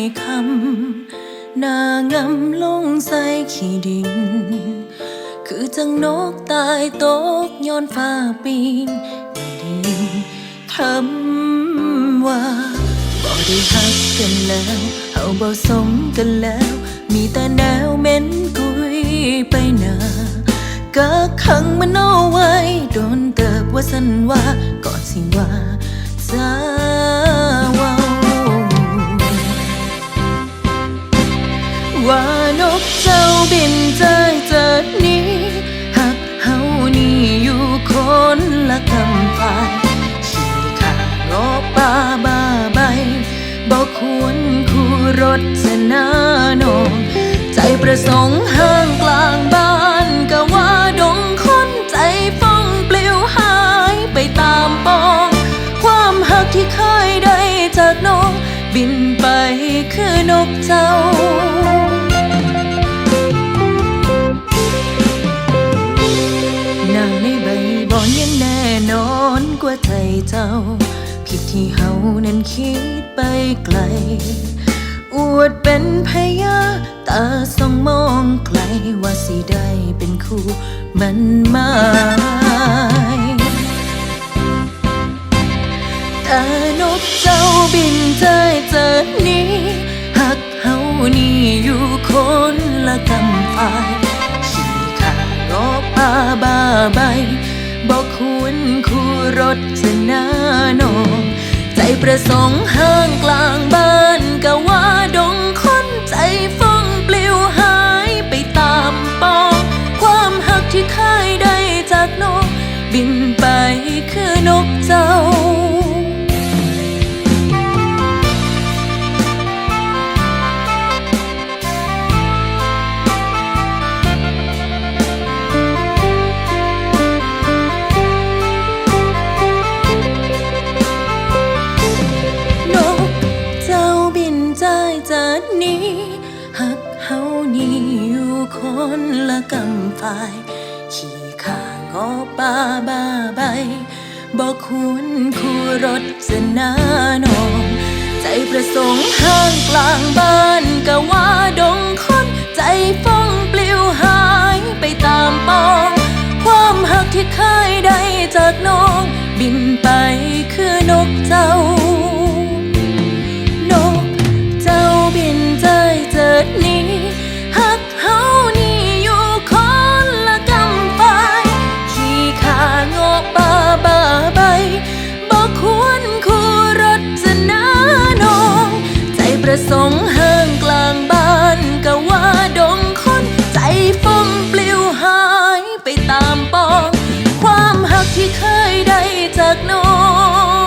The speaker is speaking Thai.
ายคำนางำลงใส่ขี้ดิน คือจังนกตายตกย้อนฟ้าปีนไม่ได้ยินคำว่าบ่ได้ฮักกันแล้วเฮาบ่สมกันแล้ว มีแต่แนวเหม็นกุยไปหนาก็ขังมันเอาไว้ โดนเติบว่าสันว่าก่อนสิว่าจะ ว่านกเจ้าบินใจเจิดนี้หักเฮานี่อยู่คนละกำฝ่ายขี่ขางอป่าบ้าใบบอกควรคู่รถสนานองใจประสงค์ห้างกลางบ้านก็ว่าดงคนใจฟ้องปลิวหายไปตามปอง ความหักที่เคยได้จากน้อง บินไปคือนกเจ้านางในใบบอนยังแน่นอนกว่าใจเจ้า ผิดที่เฮานั้นคิดไปไกล อวดเป็นพยาตาส่องมองไกลว่าสิได้เป็นคู่มันมา ยแต่นกเจ้าบินใจเจอนี้หักเฮานี่อยู่คนละกำฝ่ายขี่ขารอป่าบาใบบอกคุณคู่รถจะหน้านอง ใจประสงค์ห้างกลาง จากนี้หักเฮานี่อยู่คนละกำฝ่าย ขี่ข้างอป่าบ้าใบบอกคุณคู่รถจะหน้านองใจประสงค์ห้างกลางบ้านก็ว่าดงคนใจฟ้องปลิวหายไปตามปอง ความหักที่เคยได้จากน้อง บินไปคือนกเจ้า อง ความหักที่เคยได้จากน้อง